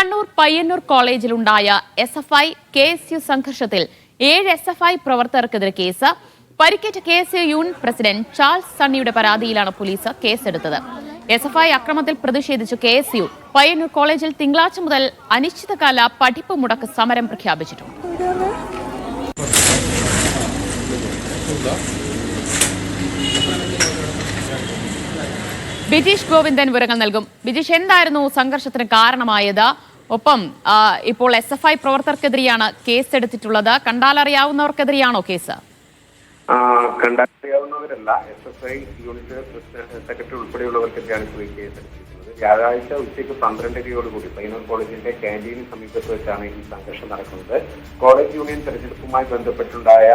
Kannur Payyanur കോളേജിലുണ്ടായ S F I K S U സംഘർഷത്തിൽ ഏഴ് S F I പ്രവർത്തകർക്കെതിരെ കേസ്. പരിക്കേറ്റ K S U union president Charles സണ്ണിയുടെ പരാതിയിലാണ് police കേസെടുത്തത്. എസ് എഫ് ഐ അക്രമത്തിൽ പ്രതിഷേധിച്ച് കെ എസ് യു പയ്യന്നൂർ കോളേജിൽ തിങ്കളാഴ്ച മുതൽ അനിശ്ചിതകാല പഠിപ്പ് മുടക്ക് സമരം പ്രഖ്യാപിച്ചിട്ടുണ്ട്. ബിജീഷ് ഗോവിന്ദൻ വിവരങ്ങൾ നൽകും. ബിജീഷ് എന്തായിരുന്നു സംഘർഷത്തിന് കാരണമായത്? ഒപ്പം ഇപ്പോൾ എസ് എഫ് ഐ പ്രവർത്തകർക്കെതിരെയാണ് കേസ് എടുത്തിട്ടുള്ളത് കണ്ടാലറിയാവുന്നവർക്കെതിരെയാണോ കേസ്? ആ, കണ്ടറിയാവുന്നവരല്ല S F I unit secretary ഉൾപ്പെടെയുള്ളവർക്കെതിരെയാണ് കേസ് എടുത്തിരിക്കുന്നത് വ്യാഴാഴ്ച ഉച്ചയ്ക്ക് പന്ത്രണ്ടരയോടുകൂടി പയ്യന്നൂർ കോളേജിന്റെ ക്യാന്റീന് സമീപത്ത് വെച്ചാണ് ഈ സംഘർഷം നടക്കുന്നത്. കോളേജ് യൂണിയൻ തെരഞ്ഞെടുപ്പുമായി ബന്ധപ്പെട്ടുണ്ടായ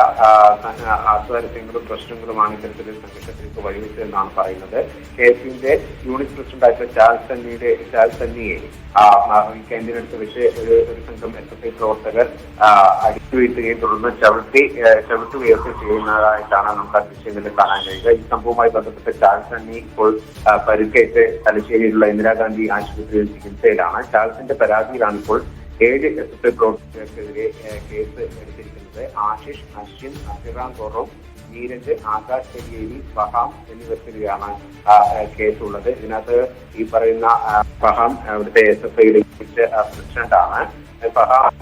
ആസ്വാരസ്യങ്ങളും പ്രശ്നങ്ങളുമാണ് ഇത്തരത്തിൽ സംഘർഷത്തിലേക്ക് വഴിവെച്ചതെന്നാണ് പറയുന്നത്. കെ എസ് യുവിന്റെ യൂണിറ്റ് പ്രസിഡന്റായിട്ടുള്ള ചാൾസ് സണ്ണിയുടെ ചാൾസ് സണ്ണിയെ ഈ ക്യാന്റീനടുത്ത് വെച്ച് ഒരു ഒരു സംഘം എസ് എഫ് ഐ പ്രവർത്തകർ അടിച്ചു വീഴ്ത്തുകയും തുടർന്ന് ചവിട്ടി ചവിട്ടി ചവിട്ടുകയൊക്കെ ചെയ്യുന്നതായിട്ടാണ് നമുക്ക് ദൃശ്യങ്ങളിൽ കാണാൻ കഴിയുക. ഈ സംഭവവുമായി ബന്ധപ്പെട്ട് ചാൾസ് സണ്ണി ഇപ്പോൾ പരുക്കേറ്റ് തലശ്ശേരിയിലുള്ള ഇന്ദിരാഗാന്ധി ആശുപത്രിയിൽ ചികിത്സയിലാണ്. ചാൾസിന്റെ പരാതിയിലാണ് ഇപ്പോൾ ഏഴ് എസ് പ്രവർത്തകർക്കെതിരെ കേസ് എടുത്തിരിക്കുന്നത്. ആശിഷ് അശ്വിൻ അഭിറാം കൊറോം നീരജ് ആകാശ് ചെരിയേരി ഫഹാം എന്നിവർക്കെതിരെയാണ് കേസുള്ളത്. ഇതിനകത്ത് ഈ പറയുന്ന ഫഹാം അവിടുത്തെ എസ് എഫ് ഐയുടെ പ്രസിഡന്റാണ് ഫഹാം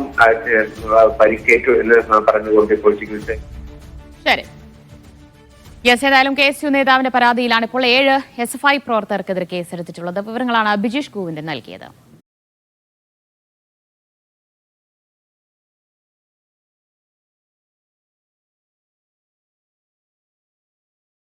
പരിക്കേറ്റു എന്ന് പറഞ്ഞുകൊണ്ട് ഇപ്പോൾ ചികിത്സ ശരി. യെസ് ഏതായാലും കെ എസ് യു നേതാവിന്റെ പരാതിയിലാണ് ഇപ്പോൾ ഏഴ് എസ് എഫ് ഐ പ്രവർത്തകർക്കെതിരെ കേസെടുത്തിട്ടുള്ളത്. വിവരങ്ങളാണ് ബിജീഷ് ഗോവിന്ദൻ നൽകിയത്.